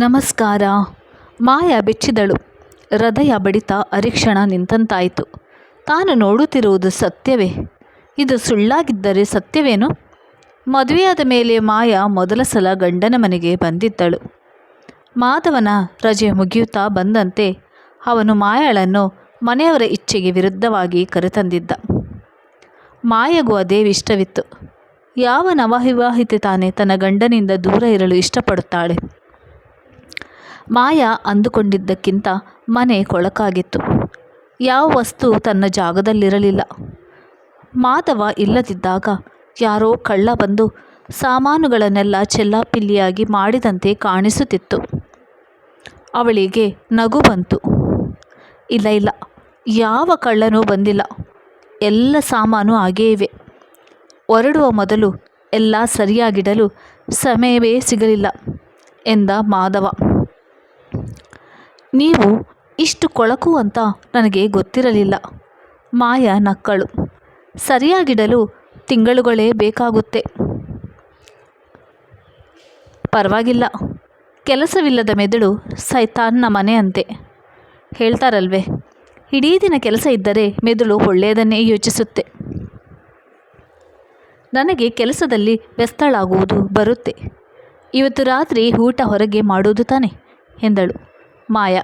ನಮಸ್ಕಾರ. ಮಾಯ ಬೆಚ್ಚಿದಳು. ಹೃದಯ ಬಡಿತ ಅರಿಕ್ಷಣ ನಿಂತಂತಾಯಿತು. ತಾನು ನೋಡುತ್ತಿರುವುದು ಸತ್ಯವೇ? ಇದು ಸುಳ್ಳಾಗಿದ್ದರೆ ಸತ್ಯವೇನು? ಮದುವೆಯಾದ ಮೇಲೆ ಮಾಯ ಮೊದಲ ಸಲ ಗಂಡನ ಮನೆಗೆ ಬಂದಿದ್ದಳು. ಮಾಧವನ ರಜೆ ಮುಗಿಯುತ್ತಾ ಬಂದಂತೆ ಅವನು ಮಾಯಾಳನ್ನು ಮನೆಯವರ ಇಚ್ಛೆಗೆ ವಿರುದ್ಧವಾಗಿ ಕರೆತಂದಿದ್ದ. ಮಾಯಗೂ ಅದೇ ಇಷ್ಟವಿತ್ತು. ಯಾವ ನವವಿವಾಹಿತೆ ತಾನೇ ತನ್ನ ಗಂಡನಿಂದ ದೂರ ಇರಲು ಇಷ್ಟಪಡುತ್ತಾಳೆ? ಮಾಯ ಅಂದುಕೊಂಡಿದ್ದಕ್ಕಿಂತ ಮನೆ ಕೊಳಕಾಗಿತ್ತು. ಯಾವ ವಸ್ತು ತನ್ನ ಜಾಗದಲ್ಲಿರಲಿಲ್ಲ. ಮಾಧವ ಇಲ್ಲದಿದ್ದಾಗ ಯಾರೋ ಕಳ್ಳ ಬಂದು ಸಾಮಾನುಗಳನ್ನೆಲ್ಲ ಚೆಲ್ಲಾಪಿಲ್ಲಿಯಾಗಿ ಮಾಡಿದಂತೆ ಕಾಣಿಸುತ್ತಿತ್ತು. ಅವಳಿಗೆ ನಗು ಬಂತು. ಇಲ್ಲ ಇಲ್ಲ, ಯಾವ ಕಳ್ಳನೂ ಬಂದಿಲ್ಲ. ಎಲ್ಲ ಸಾಮಾನು ಹಾಗೇ ಇವೆ. ಹೊರಡುವ ಮೊದಲು ಎಲ್ಲ ಸರಿಯಾಗಿಡಲು ಸಮಯವೇ ಸಿಗಲಿಲ್ಲ ಎಂದ ಮಾಧವ. ನೀವು ಇಷ್ಟು ಕೊಳಕು ಅಂತ ನನಗೆ ಗೊತ್ತಿರಲಿಲ್ಲ. ಮಾಯ ನಕ್ಕಳು. ಸರಿಯಾಗಿಡಲು ತಿಂಗಳುಗಳೇ ಬೇಕಾಗುತ್ತೆ. ಪರವಾಗಿಲ್ಲ. ಕೆಲಸವಿಲ್ಲದ ಮೆದುಳು ಸೈತಾನ್ನ ಮನೆ ಅಂತೆ ಹೇಳ್ತಾರಲ್ವೇ, ಇಡೀ ದಿನ ಕೆಲಸ ಇದ್ದರೆ ಮೆದುಳು ಒಳ್ಳೆಯದನ್ನೇ ಯೋಚಿಸುತ್ತೆ. ನನಗೆ ಕೆಲಸದಲ್ಲಿ ವ್ಯಸ್ತಳಾಗುವುದು ಬರುತ್ತೆ. ಇವತ್ತು ರಾತ್ರಿ ಊಟ ಹೊರಗೆ ಮಾಡುವುದು ತಾನೆ, ಎಂದಳು. ಮಾಯಾ.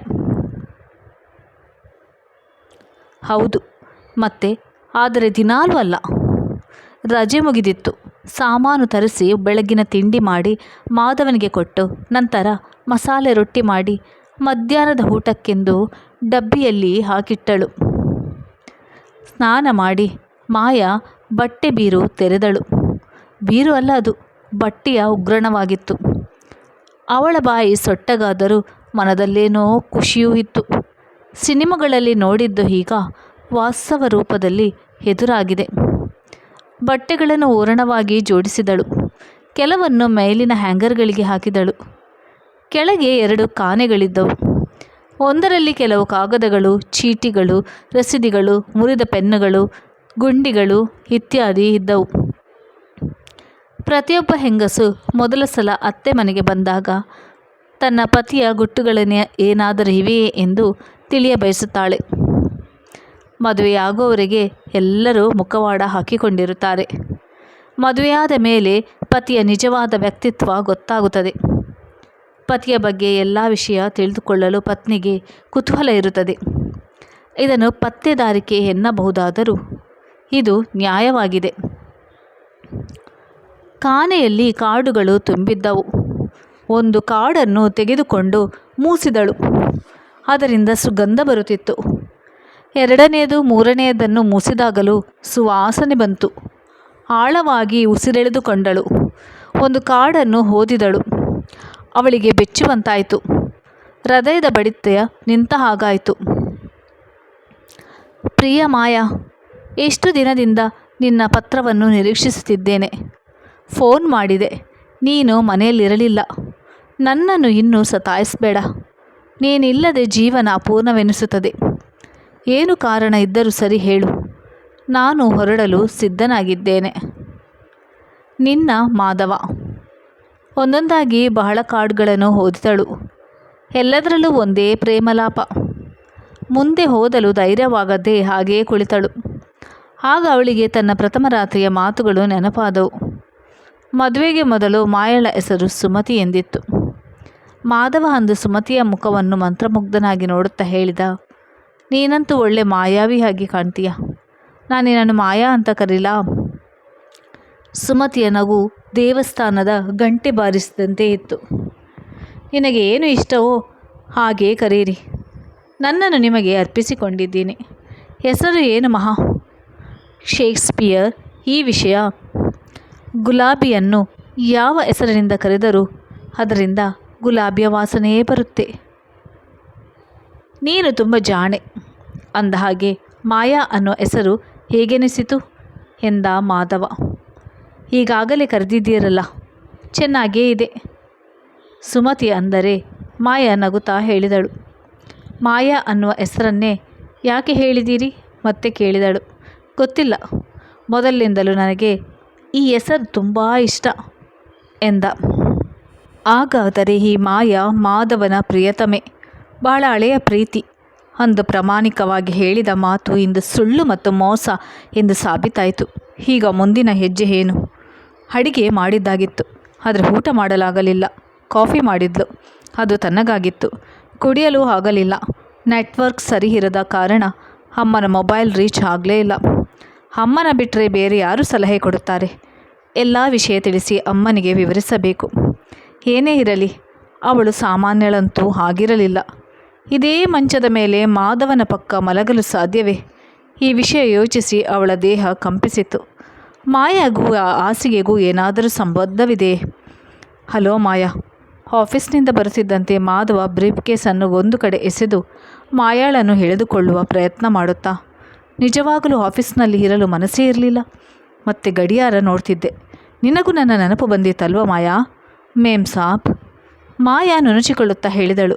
ಹೌದು, ಮತ್ತೆ ಆದರೆ ದಿನಾಲೂ ಅಲ್ಲ ರಜೆ ಮುಗಿದಿತ್ತು. ಸಾಮಾನು ತರಿಸಿ ಬೆಳಗಿನ ತಿಂಡಿ ಮಾಡಿ ಮಾಧವನಿಗೆ ಕೊಟ್ಟು, ನಂತರ ಮಸಾಲೆ ರೊಟ್ಟಿ ಮಾಡಿ ಮಧ್ಯಾಹ್ನದ ಊಟಕ್ಕೆಂದು ಡಬ್ಬಿಯಲ್ಲಿ ಹಾಕಿಟ್ಟಳು. ಸ್ನಾನ ಮಾಡಿ ಮಾಯ ಬಟ್ಟೆ ಬೀರು ತೆರೆದಳು. ಬೀರು ಅಲ್ಲ ಅದು, ಬಟ್ಟೆಯ ಉಗ್ರಣವಾಗಿತ್ತು. ಅವಳ ಬಾಯಿ ಸೊಟ್ಟಗಾದರೂ ಮನದಲ್ಲೇನೋ ಖುಷಿಯೂ ಇತ್ತು. ಸಿನಿಮಾಗಳಲ್ಲಿ ನೋಡಿದ್ದು ಈಗ ವಾಸ್ತವ ರೂಪದಲ್ಲಿ ಎದುರಾಗಿದೆ. ಬಟ್ಟೆಗಳನ್ನು ಓರಣವಾಗಿ ಜೋಡಿಸಿದಳು. ಕೆಲವನ್ನು ಮೇಲಿನ ಹ್ಯಾಂಗರ್ಗಳಿಗೆ ಹಾಕಿದಳು. ಕೆಳಗೆ ಎರಡು ಕಾನೆಗಳಿದ್ದವು. ಒಂದರಲ್ಲಿ ಕೆಲವು ಕಾಗದಗಳು, ಚೀಟಿಗಳು, ರಸೀದಿಗಳು, ಮುರಿದ ಪೆನ್ನುಗಳು, ಗುಂಡಿಗಳು ಇತ್ಯಾದಿ ಇದ್ದವು. ಪ್ರತಿಯೊಬ್ಬ ಹೆಂಗಸು ಮೊದಲ ಸಲ ಅತ್ತೆ ಮನೆಗೆ ಬಂದಾಗ ತನ್ನ ಪತಿಯ ಗುಟ್ಟುಗಳನ್ನೇ ಏನಾದರೂ ಇವೆಯೇ ಎಂದು ತಿಳಿಯ ಬಯಸುತ್ತಾಳೆ. ಮದುವೆಯಾಗುವವರೆಗೆ ಎಲ್ಲರೂ ಮುಖವಾಡ ಹಾಕಿಕೊಂಡಿರುತ್ತಾರೆ. ಮದುವೆಯಾದ ಮೇಲೆ ಪತಿಯ ನಿಜವಾದ ವ್ಯಕ್ತಿತ್ವ ಗೊತ್ತಾಗುತ್ತದೆ. ಪತಿಯ ಬಗ್ಗೆ ಎಲ್ಲ ವಿಷಯ ತಿಳಿದುಕೊಳ್ಳಲು ಪತ್ನಿಗೆ ಕುತೂಹಲ ಇರುತ್ತದೆ. ಇದನ್ನು ಪತ್ತೆದಾರಿಕೆ ಎನ್ನಬಹುದಾದರೂ ಇದು ನ್ಯಾಯವಾಗಿದೆ. ಕಾನೆಯಲ್ಲಿ ಕಾಡುಗಳು ತುಂಬಿದ್ದವು. ಒಂದು ಕಾಡನ್ನು ತೆಗೆದುಕೊಂಡು ಮೂಸಿದಳು. ಅದರಿಂದ ಸುಗಂಧ ಬರುತ್ತಿತ್ತು. ಎರಡನೆಯದು ಮೂರನೆಯದನ್ನು ಮೂಸಿದಾಗಲೂ ಸುವಾಸನೆ ಬಂತು. ಆಳವಾಗಿ ಉಸಿರೆಳೆದುಕೊಂಡಳು ಒಂದು ಕಾಡನ್ನು ಓದಿದಳು ಅವಳಿಗೆ ಬೆಚ್ಚುವಂತಾಯಿತು. ಹೃದಯದ ಬಡಿತೆಯ ನಿಂತ ಹಾಗಾಯಿತು. ಪ್ರಿಯ ಮಾಯಾ, ಎಷ್ಟು ದಿನದಿಂದ ನಿನ್ನ ಪತ್ರವನ್ನು ನಿರೀಕ್ಷಿಸುತ್ತಿದ್ದೇನೆ. ಫೋನ್ ಮಾಡಿದೆ. ನೀನು ಮನೆಯಲ್ಲಿರಲಿಲ್ಲ. ನನ್ನನ್ನು ಇನ್ನೂ ಸತಾಯಿಸಬೇಡ. ನೀನಿಲ್ಲದೆ ಜೀವನ ಅಪೂರ್ಣವೆನಿಸುತ್ತದೆ. ಏನು ಕಾರಣ ಇದ್ದರೂ ಸರಿ ಹೇಳು. ನಾನು ಹೊರಡಲು ಸಿದ್ಧನಾಗಿದ್ದೇನೆ. ನಿನ್ನ ಮಾಧವ. ಒಂದೊಂದಾಗಿ ಬಹಳ ಕಾರ್ಡ್ಗಳನ್ನು ಓದಿದಳು ಎಲ್ಲದರಲ್ಲೂ ಒಂದೇ ಪ್ರೇಮಲಾಪ. ಮುಂದೆ ಓದಲು ಧೈರ್ಯವಾಗದೆ ಹಾಗೆಯೇ ಕುಳಿತಳು. ಆಗ ಅವಳಿಗೆ ತನ್ನ ಪ್ರಥಮ ರಾತ್ರಿಯ ಮಾತುಗಳು ನೆನಪಾದವು. ಮದುವೆಗೆ ಮೊದಲು ಮಾಯಳ ಹೆಸರು ಸುಮತಿ ಎಂದಿತ್ತು. ಮಾಧವ ಅಂದು ಸುಮತಿಯ ಮುಖವನ್ನು ಮಂತ್ರಮುಗ್ಧನಾಗಿ ನೋಡುತ್ತಾ ಹೇಳಿದ, ನೀನಂತೂ ಒಳ್ಳೆ ಮಾಯಾವಿಯಾಗಿ ಕಾಣ್ತೀಯ. ನಾನು ನಿನ್ನನ್ನು ಮಾಯಾ ಅಂತ ಕರೀಲ? ಸುಮತಿಯ ನಗು ದೇವಸ್ಥಾನದ ಗಂಟೆ ಬಾರಿಸಿದಂತೆ ಇತ್ತು. ನಿನಗೆ ಏನು ಇಷ್ಟವೋ ಹಾಗೇ ಕರೀರಿ. ನನ್ನನ್ನು ನಿಮಗೆ ಅರ್ಪಿಸಿಕೊಂಡಿದ್ದೀನಿ. ಹೆಸರು ಏನು ಮಹಾ? ಶೇಕ್ಸ್ಪಿಯರ್. ಈ ವಿಷಯ ಗುಲಾಬಿಯನ್ನು ಯಾವ ಹೆಸರಿನಿಂದ ಕರೆದರೂ ಅದರಿಂದ ಗುಲಾಬಿಯ ವಾಸನೆಯೇ ಬರುತ್ತೆ. ನೀನು ತುಂಬ ಜಾಣೆ. ಅಂದ ಹಾಗೆ ಮಾಯಾ ಅನ್ನೋ ಹೆಸರು ಹೇಗೆನಿಸಿತು? ಎಂದ ಮಾಧವ. ಈಗಾಗಲೇ ಕರೆದಿದ್ದೀರಲ್ಲ, ಚೆನ್ನಾಗೇ ಇದೆ. ಸುಮತಿ ಅಂದರೆ ಮಾಯಾ ನಗುತ್ತಾ ಹೇಳಿದಳು. ಮಾಯಾ ಅನ್ನುವ ಹೆಸರನ್ನೇ ಯಾಕೆ ಹೇಳಿದ್ದೀರಿ? ಮತ್ತೆ ಕೇಳಿದಳು. ಗೊತ್ತಿಲ್ಲ. ಮೊದಲಿನಿಂದಲೂ ನನಗೆ ಈ ಹೆಸರು ತುಂಬ ಇಷ್ಟ, ಎಂದ ಹಾಗಾದರೆ ಈ ಮಾಯ ಮಾಧವನ ಪ್ರಿಯತಮೆ. ಬಹಳ ಹಳೆಯ ಪ್ರೀತಿ. ಅಂದು ಪ್ರಾಮಾಣಿಕವಾಗಿ ಹೇಳಿದ ಮಾತು ಇಂದು ಸುಳ್ಳು ಮತ್ತು ಮೋಸ ಎಂದು ಸಾಬೀತಾಯಿತು. ಈಗ ಮುಂದಿನ ಹೆಜ್ಜೆ ಏನು? ಅಡಿಗೆ ಮಾಡಿದ್ದಾಗಿತ್ತು. ಆದರೆ ಊಟ ಮಾಡಲಾಗಲಿಲ್ಲ. ಕಾಫಿ ಮಾಡಿದ್ಲು. ಅದು ತನ್ನಗಾಗಿತ್ತು. ಕುಡಿಯಲು ಆಗಲಿಲ್ಲ. ನೆಟ್ವರ್ಕ್ ಸರಿ ಇರದ ಕಾರಣ ಅಮ್ಮನ ಮೊಬೈಲ್ ರೀಚ್ ಆಗಲೇ ಇಲ್ಲ. ಅಮ್ಮನ ಬಿಟ್ಟರೆ ಬೇರೆ ಯಾರು ಸಲಹೆ ಕೊಡುತ್ತಾರೆ? ಎಲ್ಲ ವಿಷಯ ತಿಳಿಸಿ ಅಮ್ಮನಿಗೆ ವಿವರಿಸಬೇಕು. ಏನೇ ಇರಲಿ, ಅವಳು ಸಾಮಾನ್ಯಳಂತೂ ಆಗಿರಲಿಲ್ಲ. ಇದೇ ಮಂಚದ ಮೇಲೆ ಮಾಧವನ ಪಕ್ಕ ಮಲಗಲು ಸಾಧ್ಯವೇ? ಈ ವಿಷಯ ಯೋಚಿಸಿ ಅವಳ ದೇಹ ಕಂಪಿಸಿತು. ಮಾಯಾಗೂ ಹಾಸಿಗೆಗೂ ಏನಾದರೂ ಸಂಬಂಧವಿದೆ? ಹಲೋ ಮಾಯಾ, ಆಫೀಸ್ನಿಂದ ಬರುತ್ತಿದ್ದಂತೆ ಮಾಧವ ಬ್ರೀಫ್ ಕೇಸನ್ನು ಒಂದು ಕಡೆ ಎಸೆದು ಮಾಯಾಳನ್ನು ಎಳೆದುಕೊಳ್ಳುವ ಪ್ರಯತ್ನ ಮಾಡುತ್ತಾ, ನಿಜವಾಗಲೂ ಆಫೀಸ್ನಲ್ಲಿ ಇರಲು ಮನಸ್ಸೇ ಇರಲಿಲ್ಲ? ಮತ್ತೆ ಗಡಿಯಾರ ನೋಡ್ತಿದ್ದೆ. ನಿನಗೂ ನನ್ನ ನೆನಪು ಬಂದಿತ್ತಲ್ವ ಮಾಯಾ? ಮೇಮ್ ಸಾಬ್, ಮಾಯಾ ನುಣುಚಿಕೊಳ್ಳುತ್ತಾ ಹೇಳಿದಳು.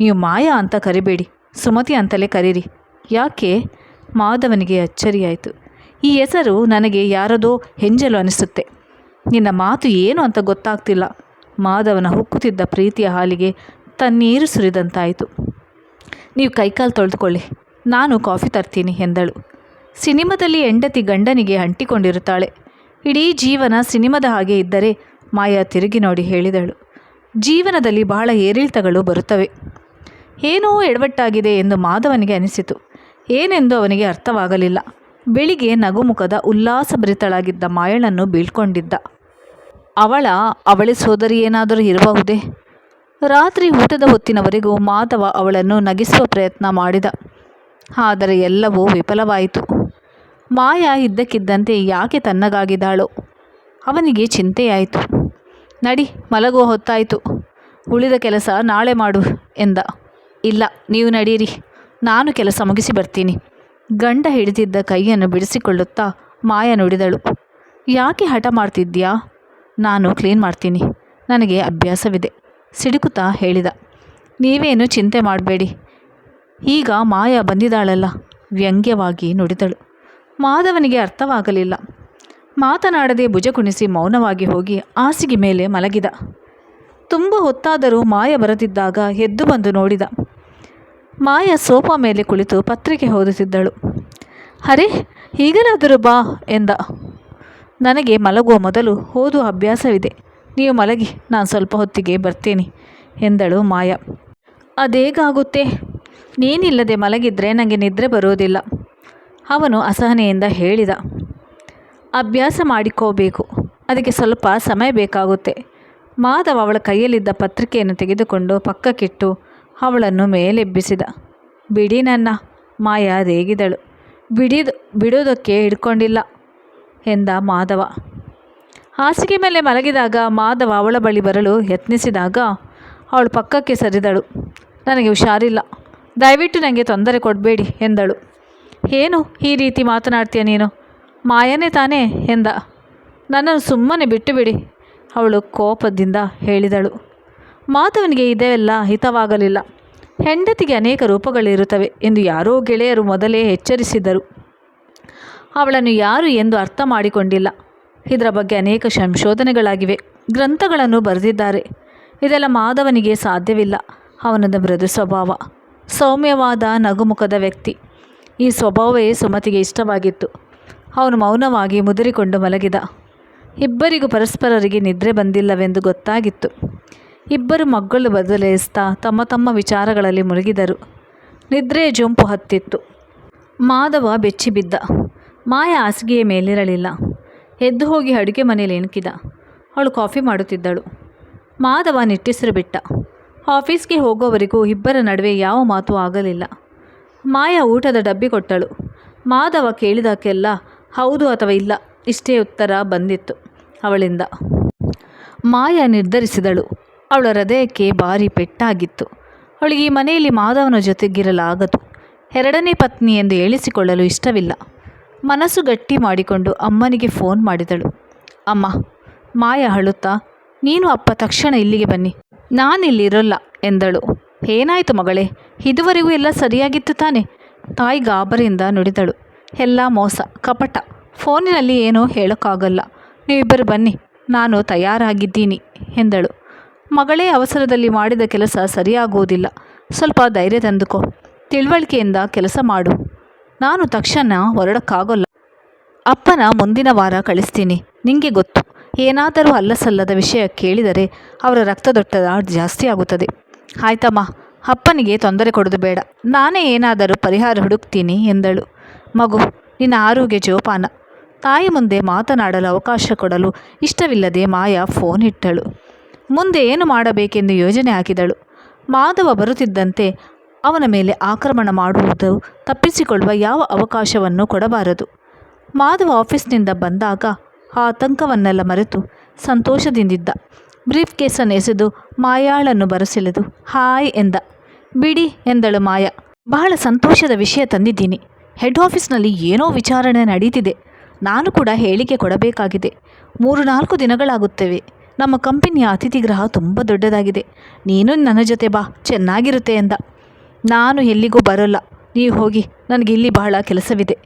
ನೀವು ಮಾಯಾ ಅಂತ ಕರಿಬೇಡಿ, ಸುಮತಿ ಅಂತಲೇ ಕರೀರಿ. ಯಾಕೆ? ಮಾಧವನಿಗೆ ಅಚ್ಚರಿಯಾಯಿತು. ಈ ಹೆಸರು ನನಗೆ ಯಾರದೋ ಹೆಂಜಲು ಅನಿಸುತ್ತೆ. ನಿನ್ನ ಮಾತು ಏನು ಅಂತ ಗೊತ್ತಾಗ್ತಿಲ್ಲ. ಮಾಧವನ ಹುಕ್ಕುತ್ತಿದ್ದ ಪ್ರೀತಿಯ ಹಾಲಿಗೆ ತನ್ನೀರು ಸುರಿದಂತಾಯಿತು. ನೀವು ಕೈಕಾಲು ತೊಳೆದುಕೊಳ್ಳಿ, ನಾನು ಕಾಫಿ ತರ್ತೀನಿ ಎಂದಳು. ಸಿನಿಮಾದಲ್ಲಿ ಹೆಂಡತಿ ಗಂಡನಿಗೆ ಅಂಟಿಕೊಂಡಿರುತ್ತಾಳೆ. ಇಡೀ ಜೀವನ ಸಿನಿಮಾದ ಹಾಗೆ ಇದ್ದರೆ ಮಾಯಾ ತಿರುಗಿ ನೋಡಿ ಹೇಳಿದಳು. ಜೀವನದಲ್ಲಿ ಬಹಳ ಏರಿಳಿತಗಳು ಬರುತ್ತವೆ. ಏನೋ ಎಡವಟ್ಟಾಗಿದೆ ಎಂದು ಮಾಧವನಿಗೆ ಅನಿಸಿತು. ಏನೆಂದು ಅವನಿಗೆ ಅರ್ಥವಾಗಲಿಲ್ಲ. ಬೆಳಿಗ್ಗೆ ನಗುಮುಖದ ಉಲ್ಲಾಸಭರಿತಳಾಗಿದ್ದ ಮಾಯಳನ್ನು ಬೀಳ್ಕೊಂಡಿದ್ದ. ಅವಳ ಅವಳ ಸೋದರಿ ಏನಾದರೂ ಇರಬಹುದೇ? ರಾತ್ರಿ ಊಟದ ಹೊತ್ತಿನವರೆಗೂ ಮಾಧವ ಅವಳನ್ನು ನಗಿಸುವ ಪ್ರಯತ್ನ ಮಾಡಿದ. ಆದರೆ ಎಲ್ಲವೂ ವಿಫಲವಾಯಿತು. ಮಾಯಾ ಇದ್ದಕ್ಕಿದ್ದಂತೆ ಯಾಕೆ ತನ್ನಗಾಗಿದ್ದಾಳೋ? ಅವನಿಗೆ ಚಿಂತೆಯಾಯಿತು ನಡಿ, ಮಲಗುವ ಹೊತ್ತಾಯಿತು. ಉಳಿದ ಕೆಲಸ ನಾಳೆ ಮಾಡು ಎಂದ. ಇಲ್ಲ, ನೀವು ನಡೀರಿ. ನಾನು ಕೆಲಸ ಮುಗಿಸಿ ಬರ್ತೀನಿ. ಗಂಡ ಹಿಡಿದಿದ್ದ ಕೈಯನ್ನು ಬಿಡಿಸಿಕೊಳ್ಳುತ್ತಾ ಮಾಯ ನುಡಿದಳು. ಯಾಕೆ ಹಠ ಮಾಡ್ತಿದ್ಯಾ ನಾನು ಕ್ಲೀನ್ ಮಾಡ್ತೀನಿ. ನನಗೆ ಅಭ್ಯಾಸವಿದೆ. ಸಿಡುಕುತ್ತಾ ಹೇಳಿದ. ನೀವೇನು ಚಿಂತೆ ಮಾಡಬೇಡಿ. ಈಗ ಮಾಯ ಬಂದಿದ್ದಾಳಲ್ಲ, ವ್ಯಂಗ್ಯವಾಗಿ ನುಡಿದಳು. ಮಾಧವನಿಗೆ ಅರ್ಥವಾಗಲಿಲ್ಲ. ಮಾತನಾಡದೆ ಭುಜ ಕುಣಿಸಿ ಮೌನವಾಗಿ ಹೋಗಿ ಹಾಸಿಗೆ ಮೇಲೆ ಮಲಗಿದ. ತುಂಬ ಹೊತ್ತಾದರೂ ಮಾಯ ಬರದಿದ್ದಾಗ ಎದ್ದು ಬಂದು ನೋಡಿದ. ಮಾಯ ಸೋಫಾ ಮೇಲೆ ಕುಳಿತು ಪತ್ರಿಕೆ ಓದುತ್ತಿದ್ದಳು. ಅರೆ ಈಗಲಾದರೂ ಬಾ ಎಂದ. ನನಗೆ ಮಲಗುವ ಮೊದಲು ಓದುವ ಅಭ್ಯಾಸವಿದೆ. ನೀವು ಮಲಗಿ, ನಾನು ಸ್ವಲ್ಪ ಹೊತ್ತಿಗೆ ಬರ್ತೀನಿ ಎಂದಳು ಮಾಯ. ಅದೇಗಾಗುತ್ತೆ? ನೀನಿಲ್ಲದೆ ಮಲಗಿದ್ರೆ ನನಗೆ ನಿದ್ರೆ ಬರೋದಿಲ್ಲ ಅವನು ಅಸಹನೆಯಿಂದ ಹೇಳಿದ. ಅಭ್ಯಾಸ ಮಾಡಿಕೋಬೇಕು. ಅದಕ್ಕೆ ಸ್ವಲ್ಪ ಸಮಯ ಬೇಕಾಗುತ್ತೆ. ಮಾಧವ ಅವಳ ಕೈಯಲ್ಲಿದ್ದ ಪತ್ರಿಕೆಯನ್ನು ತೆಗೆದುಕೊಂಡು ಪಕ್ಕಕ್ಕಿಟ್ಟು ಅವಳನ್ನು ಮೇಲೆಬ್ಬಿಸಿದ. ಬಿಡಿ ನನ್ನ ಮಾಯಾ ರೇಗಿದಳು. ಬಿಡಿದು ಬಿಡೋದಕ್ಕೆ ಹಿಡ್ಕೊಂಡಿಲ್ಲ ಎಂದ ಮಾಧವ. ಹಾಸಿಗೆ ಮೇಲೆ ಮಲಗಿದಾಗ ಮಾಧವ ಅವಳ ಬಳಿ ಬರಲು ಯತ್ನಿಸಿದಾಗ ಅವಳು ಪಕ್ಕಕ್ಕೆ ಸರಿದಳು. ನನಗೆ ಹುಷಾರಿಲ್ಲ. ದಯವಿಟ್ಟು ನನಗೆ ತೊಂದರೆ ಕೊಡಬೇಡಿ ಎಂದಳು. ಏನು ಈ ರೀತಿ ಮಾತನಾಡ್ತೀಯ ನೀನು? ಮಾಯನೇ ತಾನೇ ಎಂದ. ನನ್ನನ್ನು ಸುಮ್ಮನೆ ಬಿಟ್ಟು ಬಿಡಿ ಅವಳು ಕೋಪದಿಂದ ಹೇಳಿದಳು. ಮಾಧವನಿಗೆ ಇದೆಲ್ಲ ಹಿತವಾಗಲಿಲ್ಲ. ಹೆಂಡತಿಗೆ ಅನೇಕ ರೂಪಗಳಿರುತ್ತವೆ ಎಂದು ಯಾರೋ ಗೆಳೆಯರು ಮೊದಲೇ ಎಚ್ಚರಿಸಿದರು ಅವಳನ್ನು ಯಾರು ಎಂದು ಅರ್ಥ ಮಾಡಿಕೊಂಡಿಲ್ಲ. ಇದರ ಬಗ್ಗೆ ಅನೇಕ ಸಂಶೋಧನೆಗಳಾಗಿವೆ. ಗ್ರಂಥಗಳನ್ನು ಬರೆದಿದ್ದಾರೆ. ಇದೆಲ್ಲ ಮಾಧವನಿಗೆ ಸಾಧ್ಯವಿಲ್ಲ. ಅವನದ ಮೃದು ಸ್ವಭಾವ, ಸೌಮ್ಯವಾದ ನಗುಮುಖದ ವ್ಯಕ್ತಿ. ಈ ಸ್ವಭಾವವೇ ಸುಮತಿಗೆ ಇಷ್ಟವಾಗಿತ್ತು. ಅವನು ಮೌನವಾಗಿ ಮುದುರಿಕೊಂಡು ಮಲಗಿದ. ಇಬ್ಬರಿಗೂ ಪರಸ್ಪರರಿಗೆ ನಿದ್ರೆ ಬಂದಿಲ್ಲವೆಂದು ಗೊತ್ತಾಗಿತ್ತು. ಇಬ್ಬರು ಮಗ್ಗಲು ಬದಲಾಯಿಸ್ತಾ ತಮ್ಮ ತಮ್ಮ ವಿಚಾರಗಳಲ್ಲಿ ಮುಳುಗಿದರು. ನಿದ್ರೆ ಜೊಂಪು ಹತ್ತಿತ್ತು. ಮಾಧವ ಬೆಚ್ಚಿಬಿದ್ದ ಮಾಯ ಹಾಸಿಗೆಯ ಮೇಲಿರಲಿಲ್ಲ. ಎದ್ದು ಹೋಗಿ ಅಡುಗೆ ಮನೆಯಲ್ಲಿ ಇಣುಕಿದ ಅವಳು ಕಾಫಿ ಮಾಡುತ್ತಿದ್ದಳು. ಮಾಧವ ನಿಟ್ಟಿಸಿರು ಬಿಟ್ಟ. ಆಫೀಸ್ಗೆ ಹೋಗೋವರೆಗೂ ಇಬ್ಬರ ನಡುವೆ ಯಾವ ಮಾತು ಆಗಲಿಲ್ಲ. ಮಾಯ ಊಟದ ಡಬ್ಬಿ ಕೊಟ್ಟಳು. ಮಾಧವ ಕೇಳಿದಕ್ಕೆಲ್ಲ ಹೌದು ಅಥವಾ ಇಲ್ಲ? ಇಷ್ಟೇ ಉತ್ತರ ಬಂದಿತ್ತು ಅವಳಿಂದ. ಮಾಯ ನಿರ್ಧರಿಸಿದಳು. ಅವಳ ಹೃದಯಕ್ಕೆ ಭಾರಿ ಪೆಟ್ಟಾಗಿತ್ತು. ಅವಳಿಗೆ ಈ ಮನೆಯಲ್ಲಿ ಮಾಧವನ ಜೊತೆಗಿರಲಾಗದು. ಎರಡನೇ ಪತ್ನಿ ಎಂದು ಹೇಳಿಸಿಕೊಳ್ಳಲು ಇಷ್ಟವಿಲ್ಲ. ಮನಸ್ಸು ಗಟ್ಟಿ ಮಾಡಿಕೊಂಡು ಅಮ್ಮನಿಗೆ ಫೋನ್ ಮಾಡಿದಳು. ಅಮ್ಮ, ಮಾಯ ಅಳುತ್ತಾ, ನೀನು ಅಪ್ಪ ತಕ್ಷಣ ಇಲ್ಲಿಗೆ ಬನ್ನಿ. ನಾನಿಲ್ಲಿರೋಲ್ಲ ಎಂದಳು. ಏನಾಯಿತು ಮಗಳೇ? ಇದುವರೆಗೂ ಎಲ್ಲ ಸರಿಯಾಗಿತ್ತು ತಾನೆ? ತಾಯಿ ಗಾಬರಿಯಿಂದ ನುಡಿದಳು. ಎಲ್ಲ ಮೋಸ, ಕಪಟ. ಫೋನಿನಲ್ಲಿ ಏನೂ ಹೇಳೋಕ್ಕಾಗಲ್ಲ. ನೀವಿಬ್ಬರು ಬನ್ನಿ, ನಾನು ತಯಾರಾಗಿದ್ದೀನಿ ಎಂದಳು. ಮಗಳೇ ಅವಸರದಲ್ಲಿ ಮಾಡಿದ ಕೆಲಸ ಸರಿಯಾಗುವುದಿಲ್ಲ. ಸ್ವಲ್ಪ ಧೈರ್ಯ ತಂದುಕೋ. ತಿಳುವಳಿಕೆಯಿಂದ ಕೆಲಸ ಮಾಡು. ನಾನು ತಕ್ಷಣ ಹೊರಡೋಕ್ಕಾಗೋಲ್ಲ. ಅಪ್ಪನ ಮುಂದಿನ ವಾರ ಕಳಿಸ್ತೀನಿ. ನಿಮಗೆ ಗೊತ್ತು, ಏನಾದರೂ ಅಲ್ಲಸಲ್ಲದ ವಿಷಯ ಕೇಳಿದರೆ ಅವರ ರಕ್ತದೊತ್ತಡ ಜಾಸ್ತಿ ಆಗುತ್ತದೆ. ಆಯ್ತಮ್ಮ, ಅಪ್ಪನಿಗೆ ತೊಂದರೆ ಕೊಡೋದು ಬೇಡ. ನಾನೇ ಏನಾದರೂ ಪರಿಹಾರ ಹುಡುಕ್ತೀನಿ ಎಂದಳು. ಮಗು, ನಿನ್ನ ಆರೋಗ್ಯ ಜೋಪಾನ. ತಾಯಿ ಮುಂದೆ ಮಾತನಾಡಲು ಅವಕಾಶ ಕೊಡಲು ಇಷ್ಟವಿಲ್ಲದೆ ಮಾಯಾ ಫೋನ್ ಇಟ್ಟಳು. ಮುಂದೆ ಏನು ಮಾಡಬೇಕೆಂದು ಯೋಜನೆ ಹಾಕಿದಳು. ಮಾಧವ ಬರುತ್ತಿದ್ದಂತೆ ಅವನ ಮೇಲೆ ಆಕ್ರಮಣ ಮಾಡುವುದು ತಪ್ಪಿಸಿಕೊಳ್ಳುವ ಯಾವ ಅವಕಾಶವನ್ನು ಕೊಡಬಾರದು. ಮಾಧವ ಆಫೀಸ್ನಿಂದ ಬಂದಾಗ ಆತಂಕವನ್ನೆಲ್ಲ ಮರೆತು ಸಂತೋಷದಿಂದಿದ್ದ. ಬ್ರೀಫ್ ಕೇಸನ್ನು ಎಸೆದು ಮಾಯಾಳನ್ನು ಬರಸೆಳೆದು ಹಾಯ್ ಎಂದ. ಬಿಡಿ ಎಂದಳು ಮಾಯಾ. ಬಹಳ ಸಂತೋಷದ ವಿಷಯ ತಂದಿದ್ದೀನಿ. ಹೆಡ್ ಆಫೀಸ್ನಲ್ಲಿ ಏನೋ ವಿಚಾರಣೆ ನಡೀತಿದೆ. ನಾನು ಕೂಡ ಹೇಳಿಕೆ ಕೊಡಬೇಕಾಗಿದೆ. ಮೂರು ನಾಲ್ಕು ದಿನಗಳಾಗುತ್ತವೆ. ನಮ್ಮ ಕಂಪನಿಯ ಅತಿಥಿಗೃಹ ತುಂಬ ದೊಡ್ಡದಾಗಿದೆ. ನೀನು ನನ್ನ ಜೊತೆ ಬಾ, ಚೆನ್ನಾಗಿರುತ್ತೆ ಎಂದ. ನಾನು ಎಲ್ಲಿಗೂ ಬರೋಲ್ಲ. ನೀವು ಹೋಗಿ, ನನಗೆ ಇಲ್ಲಿ ಬಹಳ ಕೆಲಸವಿದೆ.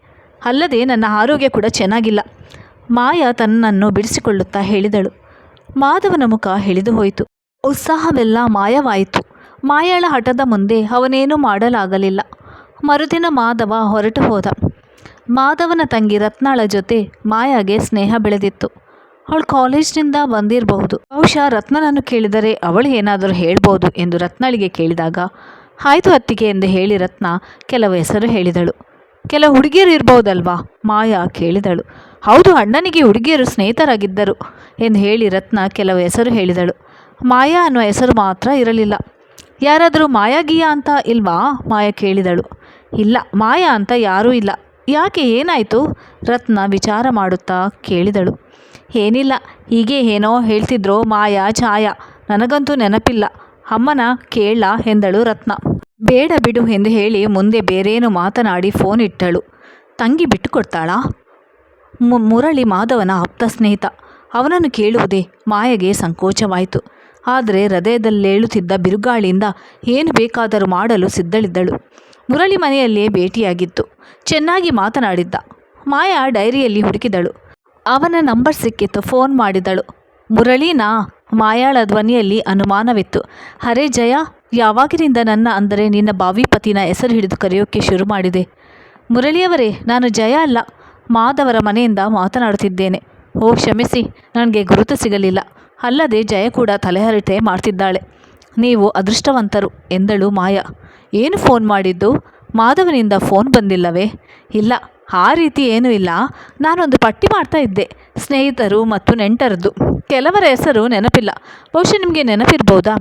ಅಲ್ಲದೆ ನನ್ನ ಆರೋಗ್ಯ ಕೂಡ ಚೆನ್ನಾಗಿಲ್ಲ. ಮಾಯಾ ತನ್ನನ್ನು ಬಿಡಿಸಿಕೊಳ್ಳುತ್ತಾ ಹೇಳಿದಳು. ಮಾಧವನ ಮುಖ ಹೇಳಿದು ಹೋಯಿತು. ಉತ್ಸಾಹವೆಲ್ಲ ಮಾಯವಾಯಿತು. ಮಾಯಾಳ ಹಠದ ಮುಂದೆ ಅವನೇನೂ ಮಾಡಲಾಗಲಿಲ್ಲ. ಮರುದಿನ ಮಾಧವ ಹೊರಟು ಹೋದ. ಮಾಧವನ ತಂಗಿ ರತ್ನಾಳ ಜೊತೆ ಮಾಯಾಗೆ ಸ್ನೇಹ ಬೆಳೆದಿತ್ತು. ಅವಳು ಕಾಲೇಜ್ನಿಂದ ಬಂದಿರಬಹುದು. ಬಹುಶಃ ರತ್ನನನ್ನು ಕೇಳಿದರೆ ಅವಳು ಏನಾದರೂ ಹೇಳ್ಬೋದು ಎಂದು ರತ್ನಾಳಿಗೆ ಕೇಳಿದಾಗ, ಆಯ್ತು ಅತ್ತಿಗೆ ಎಂದು ಹೇಳಿ ರತ್ನ ಕೆಲವು ಹೆಸರು ಹೇಳಿದಳು. ಕೆಲ ಹುಡುಗಿಯರು ಇರ್ಬೋದಲ್ವಾ ಮಾಯಾ ಕೇಳಿದಳು. ಹೌದು, ಅಣ್ಣನಿಗೆ ಹುಡುಗಿಯರು ಸ್ನೇಹಿತರಾಗಿದ್ದರು ಎಂದು ಹೇಳಿ ರತ್ನ ಕೆಲವು ಹೆಸರು ಹೇಳಿದಳು. ಮಾಯಾ ಅನ್ನುವ ಹೆಸರು ಮಾತ್ರ ಇರಲಿಲ್ಲ. ಯಾರಾದರೂ ಮಾಯಾಗಿಯಾ ಅಂತ ಇಲ್ವಾ? ಮಾಯಾ ಕೇಳಿದಳು. ಇಲ್ಲ, ಮಾಯಾ ಅಂತ ಯಾರೂ ಇಲ್ಲ. ಯಾಕೆ ಏನಾಯಿತು? ರತ್ನ ವಿಚಾರ ಮಾಡುತ್ತಾ ಕೇಳಿದಳು. ಏನಿಲ್ಲ, ಹೀಗೆ ಏನೋ ಹೇಳ್ತಿದ್ರು ಮಾಯಾ ಛಾಯಾ. ನನಗಂತೂ ನೆನಪಿಲ್ಲ. ಅಮ್ಮನ ಕೇಳ ಎಂದಳು ರತ್ನ. ಬೇಡ ಬಿಡು ಎಂದು ಹೇಳಿ ಮುಂದೆ ಬೇರೇನು ಮಾತನಾಡಿ ಫೋನ್ ಇಟ್ಟಳು. ತಂಗಿ ಬಿಟ್ಟು ಕೊಡ್ತಾಳಾ ಮು- ಮುರಳಿ ಮಾಧವನ ಆಪ್ತ ಸ್ನೇಹಿತ. ಅವನನ್ನು ಕೇಳುವುದೇ ಮಾಯಗೆ ಸಂಕೋಚವಾಯಿತು. ಆದರೆ ಹೃದಯದಲ್ಲೇಳುತ್ತಿದ್ದ ಬಿರುಗಾಳಿಯಿಂದ ಏನು ಬೇಕಾದರೂ ಮಾಡಲು ಸಿದ್ಧಳಿದ್ದಳು. ಮುರಳಿ ಮನೆಯಲ್ಲಿಯೇ ಭೇಟಿಯಾಗಿತ್ತು ಚೆನ್ನಾಗಿ ಮಾತನಾಡಿದ್ದ. ಮಾಯಾ ಡೈರಿಯಲ್ಲಿ ಹುಡುಕಿದಳು. ಅವನ ನಂಬರ್ ಸಿಕ್ಕಿತ್ತು ಫೋನ್ ಮಾಡಿದಳು. ಮುರಳೀನಾ ಮಾಯಾಳ ಧ್ವನಿಯಲ್ಲಿ ಅನುಮಾನವಿತ್ತು. ಹರೇ ಜಯ, ಯಾವಾಗಿನಿಂದ ನನ್ನ ಅಂದರೆ ನಿನ್ನ ಬಾವಿ ಪತಿನ ಹೆಸರು ಹಿಡಿದು ಕರೆಯೋಕ್ಕೆ ಶುರು ಮಾಡಿದೆ. ಮುರಳಿಯವರೇ, ನಾನು ಜಯ ಅಲ್ಲ. ಮಾದವರ ಮನೆಯಿಂದ ಮಾತನಾಡುತ್ತಿದ್ದೇನೆ. ಓ, ಕ್ಷಮಿಸಿ, ನನಗೆ ಗುರುತು ಸಿಗಲಿಲ್ಲ. ಅಲ್ಲದೆ ಜಯ ಕೂಡ ತಲೆಹರಟೆ ಮಾಡ್ತಿದ್ದಾಳೆ. ನೀವು ಅದೃಷ್ಟವಂತರು, ಎಂದಳು ಮಾಯಾ. ಏನು ಫೋನ್ ಮಾಡಿದ್ದು? ಮಾಧವನಿಂದ ಫೋನ್ ಬಂದಿಲ್ಲವೇ? ಇಲ್ಲ, ಆ ರೀತಿ ಏನೂ ಇಲ್ಲ. ನಾನೊಂದು ಪಟ್ಟಿ ಮಾಡ್ತಾ ಇದ್ದೆ, ಸ್ನೇಹಿತರು ಮತ್ತು ನೆಂಟರದ್ದು. ಕೆಲವರ ಹೆಸರು ನೆನಪಿಲ್ಲ. ಬಹುಶಃ ನಿಮಗೆ ನೆನಪಿರ್ಬೋದಾ?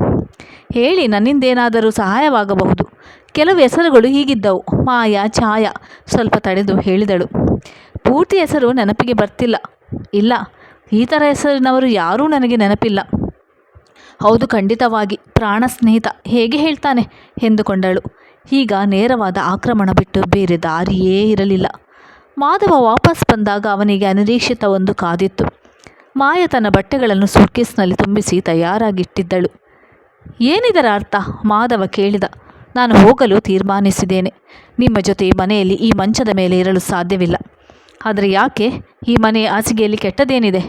ಹೇಳಿ, ನನ್ನಿಂದೇನಾದರೂ ಸಹಾಯವಾಗಬಹುದು. ಕೆಲವು ಹೆಸರುಗಳು ಹೀಗಿದ್ದವು. ಮಾಯಾ, ಛಾಯಾ, ಸ್ವಲ್ಪ ತಡೆದು ಹೇಳಿದಳು. ಪೂರ್ತಿ ಹೆಸರು ನೆನಪಿಗೆ ಬರ್ತಿಲ್ಲ. ಇಲ್ಲ, ಈ ಥರ ಹೆಸರಿನವರು ಯಾರೂ ನನಗೆ ನೆನಪಿಲ್ಲ. ಹೌದು, ಖಂಡಿತವಾಗಿ. ಪ್ರಾಣ ಸ್ನೇಹಿತ ಹೇಗೆ ಹೇಳ್ತಾನೆ? ಎಂದುಕೊಂಡಳು. ಈಗ ನೇರವಾದ ಆಕ್ರಮಣ ಬಿಟ್ಟು ಬೇರೆ ದಾರಿಯೇ ಇರಲಿಲ್ಲ. ಮಾಧವ ವಾಪಸ್ ಬಂದಾಗ ಅವನಿಗೆ ಅನಿರೀಕ್ಷಿತ ಒಂದು ಕಾದಿತ್ತು. ಮಾಯ ತನ್ನ ಬಟ್ಟೆಗಳನ್ನು ಸೂಟ್ಕೇಸ್ನಲ್ಲಿ ತುಂಬಿಸಿ ತಯಾರಾಗಿಟ್ಟಿದ್ದಳು. ಏನಿದರ ಅರ್ಥ? ಮಾಧವ ಕೇಳಿದ. ನಾನು ಹೋಗಲು ತೀರ್ಮಾನಿಸಿದ್ದೇನೆ. ನಿಮ್ಮ ಜೊತೆ ಮನೆಯಲ್ಲಿ ಈ ಮಂಚದ ಮೇಲೆ ಇರಲು ಸಾಧ್ಯವಿಲ್ಲ. ಆದರೆ ಯಾಕೆ? ಈ ಮನೆ ಹಾಸಿಗೆಯಲ್ಲಿ ಕೆಟ್ಟದೇನಿದೆ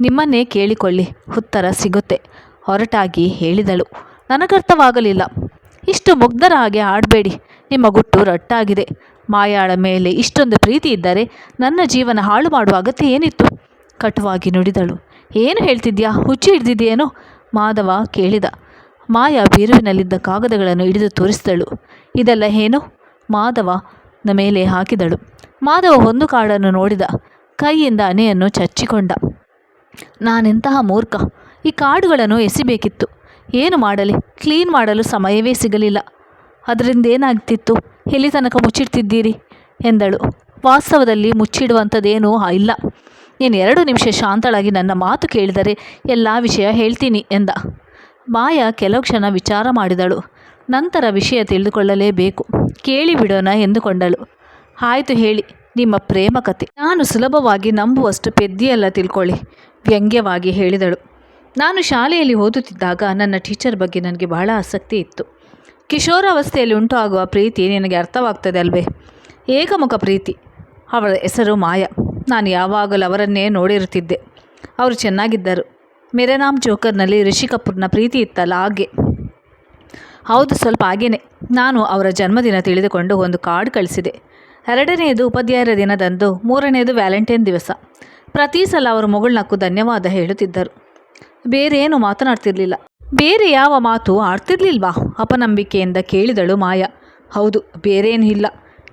ನಿಮ್ಮನ್ನೇ ಕೇಳಿಕೊಳ್ಳಿ. ಉತ್ತರ ಸಿಗುತ್ತೆ. ಹೊರಟಾಗಿ ಹೇಳಿದಳು. ನನಗರ್ಥವಾಗಲಿಲ್ಲ. ಇಷ್ಟು ಮುಗ್ಧರ ಹಾಗೆ ಆಡಬೇಡಿ ನಿಮ್ಮ ಗುಟ್ಟು ರಟ್ಟಾಗಿದೆ. ಮಾಯಾಳ ಮೇಲೆ ಇಷ್ಟೊಂದು ಪ್ರೀತಿ ಇದ್ದರೆ ನನ್ನ ಜೀವನ ಹಾಳು ಮಾಡುವ ಅಗತ್ಯ ಏನಿತ್ತು? ಕಟುವಾಗಿ ನುಡಿದಳು. ಏನು ಹೇಳ್ತಿದ್ಯಾ? ಹುಚ್ಚಿ ಹಿಡಿದಿದೆಯೇನೋ ಮಾಧವ ಕೇಳಿದ. ಮಾಯಾ ಬೀರುವಿನಲ್ಲಿದ್ದ ಕಾಗದಗಳನ್ನು ಹಿಡಿದು ತೋರಿಸಿದಳು. ಇದೆಲ್ಲ ಏನು? ಮಾಧವನ ಮೇಲೆ ಹಾಕಿದಳು. ಮಾಧವ ಒಂದು ಕಾಡನ್ನು ನೋಡಿದ. ಕೈಯಿಂದ ಅನೆಯನ್ನು ಚಚ್ಚಿಕೊಂಡ. ನಾನೆಂತಹ ಮೂರ್ಖ? ಈ ಕಾರ್ಡುಗಳನ್ನು ಎಸಿಬೇಕಿತ್ತು. ಏನು ಮಾಡಲಿ? ಕ್ಲೀನ್ ಮಾಡಲು ಸಮಯವೇ ಸಿಗಲಿಲ್ಲ. ಅದರಿಂದ ಏನಾಗ್ತಿತ್ತು? ಎಲ್ಲಿ ತನಕ ಮುಚ್ಚಿಡ್ತಿದ್ದೀರಿ? ಎಂದಳು. ವಾಸ್ತವದಲ್ಲಿ ಮುಚ್ಚಿಡುವಂಥದ್ದೇನೂ ಇಲ್ಲ. ನೀನು ಎರಡು ನಿಮಿಷ ಶಾಂತಳಾಗಿ ನನ್ನ ಮಾತು ಕೇಳಿದರೆ ಎಲ್ಲ ವಿಷಯ ಹೇಳ್ತೀನಿ ಎಂದ. ಮಾಯಾ ಕೆಲವು ಕ್ಷಣ ವಿಚಾರ ಮಾಡಿದಳು. ನಂತರ ವಿಷಯ ತಿಳಿದುಕೊಳ್ಳಲೇಬೇಕು. ಕೇಳಿ ಬಿಡೋಣ ಎಂದುಕೊಂಡಳು. ಆಯಿತು ಹೇಳಿ, ನಿಮ್ಮ ಪ್ರೇಮ ಕತೆ. ನಾನು ಸುಲಭವಾಗಿ ನಂಬುವಷ್ಟು ಪೆದ್ದಿಯೆಲ್ಲ ತಿಳ್ಕೊಳ್ಳಿ, ವ್ಯಂಗ್ಯವಾಗಿ ಹೇಳಿದಳು. ನಾನು ಶಾಲೆಯಲ್ಲಿ ಓದುತ್ತಿದ್ದಾಗ ನನ್ನ ಟೀಚರ್ ಬಗ್ಗೆ ನನಗೆ ಬಹಳ ಆಸಕ್ತಿ ಇತ್ತು. ಕಿಶೋರಾವಸ್ಥೆಯಲ್ಲಿ ಉಂಟು ಆಗುವ ಪ್ರೀತಿ ನಿನಗೆ ಅರ್ಥವಾಗ್ತದೆ ಅಲ್ವೇ? ಏಕಮುಖ ಪ್ರೀತಿ. ಅವಳ ಹೆಸರು ಮಾಯಾ. ನಾನು ಯಾವಾಗಲೂ ಅವರನ್ನೇ ನೋಡಿರುತ್ತಿದ್ದೆ. ಅವರು ಚೆನ್ನಾಗಿದ್ದರು. ಮೆರೆನಾಮ್ ಜೋಕರ್ನಲ್ಲಿ ರಿಷಿ ಕಪೂರ್ನ ಪ್ರೀತಿ ಇತ್ತಲ್ಲ, ಹಾಗೆ. ಹೌದು, ಸ್ವಲ್ಪ ಹಾಗೇನೆ. ನಾನು ಅವರ ಜನ್ಮದಿನ ತಿಳಿದುಕೊಂಡು ಒಂದು ಕಾರ್ಡ್ ಕಳಿಸಿದೆ. ಎರಡನೆಯದು ಉಪಾಧ್ಯಾಯರ ದಿನದಂದು ಮೂರನೆಯದು ವ್ಯಾಲೆಂಟೈನ್ ದಿವಸ. ಪ್ರತಿ ಸಲ ಅವರು ಮಗಳನ್ನಕ್ಕೂ ಧನ್ಯವಾದ ಹೇಳುತ್ತಿದ್ದರು. ಬೇರೇನು ಮಾತನಾಡ್ತಿರ್ಲಿಲ್ಲ. ಬೇರೆ ಯಾವ ಮಾತು ಆಡ್ತಿರ್ಲಿಲ್ವಾ? ಅಪನಂಬಿಕೆಯಿಂದ ಕೇಳಿದಳು ಮಾಯಾ. ಹೌದು, ಬೇರೇನೂ ಇಲ್ಲ.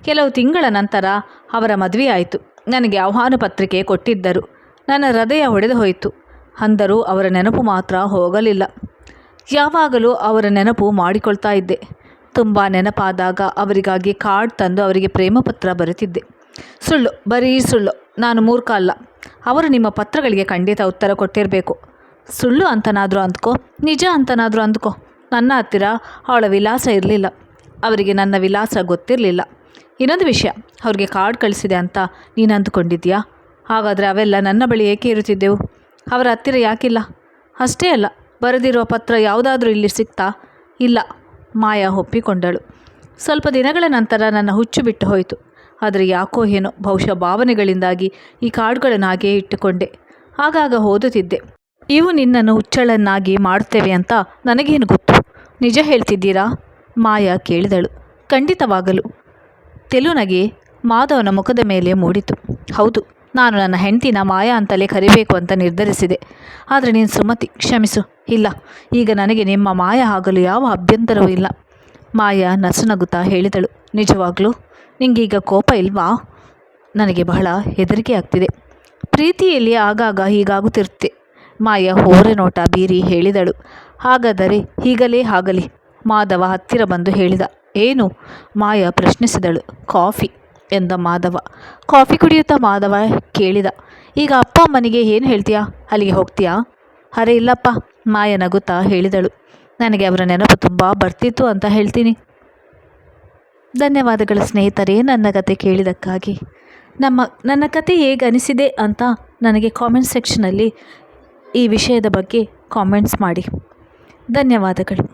ಕೆಲವು ತಿಂಗಳ ನಂತರ ಅವರ ಮದುವೆ ಆಯಿತು. ನನಗೆ ಆಹ್ವಾನ ಪತ್ರಿಕೆ ಕೊಟ್ಟಿದ್ದರು. ನನ್ನ ಹೃದಯ ಹೊಡೆದು ಹೋಯಿತು. ಅಂದರೂ ಅವರ ನೆನಪು ಮಾತ್ರ ಹೋಗಲಿಲ್ಲ. ಯಾವಾಗಲೂ ಅವರ ನೆನಪು ಮಾಡಿಕೊಳ್ತಾ ಇದ್ದೆ. ತುಂಬ ನೆನಪಾದಾಗ ಅವರಿಗಾಗಿ ಕಾರ್ಡ್ ತಂದು ಅವರಿಗೆ ಪ್ರೇಮ ಪತ್ರ ಬರೆತಿದ್ದೆ. ಸುಳ್ಳು, ಬರೀ ಸುಳ್ಳು. ನಾನು ಮೂರ್ಖ ಅಲ್ಲ. ಅವರು ನಿಮ್ಮ ಪತ್ರಗಳಿಗೆ ಖಂಡಿತ ಉತ್ತರ ಕೊಟ್ಟಿರಬೇಕು. ಸುಳ್ಳು ಅಂತನಾದರೂ ಅಂದ್ಕೋ, ನಿಜ ಅಂತನಾದರೂ ಅಂದ್ಕೋ. ನನ್ನ ಹತ್ತಿರ ಅವಳ ವಿಳಾಸ ಇರಲಿಲ್ಲ. ಅವರಿಗೆ ನನ್ನ ವಿಳಾಸ ಗೊತ್ತಿರಲಿಲ್ಲ. ಇನ್ನೊಂದು ವಿಷಯ, ಅವ್ರಿಗೆ ಕಾರ್ಡ್ ಕಳಿಸಿದೆ ಅಂತ ನೀನು ಅಂದುಕೊಂಡಿದ್ಯಾ? ಹಾಗಾದರೆ ಅವೆಲ್ಲ ನನ್ನ ಬಳಿ ಏಕೆ ಇರುತ್ತಿದ್ದೆವು? ಅವರ ಹತ್ತಿರ ಯಾಕಿಲ್ಲ? ಅಷ್ಟೇ ಅಲ್ಲ, ಬರೆದಿರುವ ಪತ್ರ ಯಾವುದಾದ್ರೂ ಇಲ್ಲಿ ಸಿಕ್ತಾ? ಇಲ್ಲ, ಮಾಯಾ ಒಪ್ಪಿಕೊಂಡಳು. ಸ್ವಲ್ಪ ದಿನಗಳ ನಂತರ ನನ್ನ ಹುಚ್ಚು ಬಿಟ್ಟು ಹೋಯಿತು. ಆದರೆ ಯಾಕೋ ಏನೋ ಬಹುಶಃ ಭಾವನೆಗಳಿಂದಾಗಿ ಈ ಕಾರ್ಡ್ಗಳನ್ನು ಹಾಗೆಯೇ ಇಟ್ಟುಕೊಂಡೆ. ಆಗಾಗ ಓದುತ್ತಿದ್ದೆ. ಇವು ನಿನ್ನನ್ನು ಹುಚ್ಚಳನ್ನಾಗಿ ಮಾಡುತ್ತೇವೆ ಅಂತ ನನಗೇನು ಗೊತ್ತು? ನಿಜ ಹೇಳ್ತಿದ್ದೀರಾ? ಮಾಯಾ ಕೇಳಿದಳು. ಖಂಡಿತವಾಗಲು. ತೆಲುನಗೆ ಮಾಧವನ ಮುಖದ ಮೇಲೆ ಮೂಡಿತು. ಹೌದು, ನಾನು ನನ್ನ ಹೆಂಡತಿನ ಮಾಯಾ ಅಂತಲೇ ಕರಿಬೇಕು ಅಂತ ನಿರ್ಧರಿಸಿದೆ. ಆದರೆ ನೀನು ಸುಮತಿ, ಕ್ಷಮಿಸು. ಇಲ್ಲ, ಈಗ ನನಗೆ ನಿಮ್ಮ ಮಾಯಾ ಆಗಲು ಯಾವ ಅಭ್ಯಂತರವೂ ಇಲ್ಲ. ಮಾಯಾ ನಸುನಗುತ್ತಾ ಹೇಳಿದಳು. ನಿಜವಾಗ್ಲೂ? ನಿಂಗೀಗ ಕೋಪ ಇಲ್ವಾ? ನನಗೆ ಬಹಳ ಹೆದರಿಕೆ ಆಗ್ತಿದೆ. ಪ್ರೀತಿಯಲ್ಲಿ ಆಗಾಗ ಹೀಗಾಗುತ್ತಿರುತ್ತೆ. ಮಾಯ ಹೋರೆ ನೋಟ ಬೀರಿ ಹೇಳಿದಳು. ಹಾಗಾದರೆ ಈಗಲೇ ಆಗಲಿ, ಮಾಧವ ಹತ್ತಿರ ಬಂದು ಹೇಳಿದ. ಏನು? ಮಾಯ ಪ್ರಶ್ನಿಸಿದಳು. ಕಾಫಿ ಎಂದ ಮಾಧವ. ಕಾಫಿ ಕುಡಿಯುತ್ತಾ ಮಾಧವ ಕೇಳಿದ. ಈಗ ಅಪ್ಪ ಅಮ್ಮನಿಗೆ ಏನು ಹೇಳ್ತೀಯಾ? ಅಲ್ಲಿಗೆ ಹೋಗ್ತೀಯಾ? ಅರೆ ಇಲ್ಲಪ್ಪ, ಮಾಯ ನಗುತ್ತಾ ಹೇಳಿದಳು. ನನಗೆ ಅವರ ನೆನಪು ತುಂಬ ಬರ್ತಿತ್ತು ಅಂತ ಹೇಳ್ತೀನಿ. ಧನ್ಯವಾದಗಳು ಸ್ನೇಹಿತರೇ ನನ್ನ ಕತೆ ಕೇಳಿದಕ್ಕಾಗಿ. ನಮ್ಮ, ನನ್ನ ಕತೆ ಹೇಗೆ ಅನಿಸಿದೆ ಅಂತ ನನಗೆ ಕಾಮೆಂಟ್ ಸೆಕ್ಷನಲ್ಲಿ ಈ ವಿಷಯದ ಬಗ್ಗೆ ಕಾಮೆಂಟ್ಸ್ ಮಾಡಿ. ಧನ್ಯವಾದಗಳು.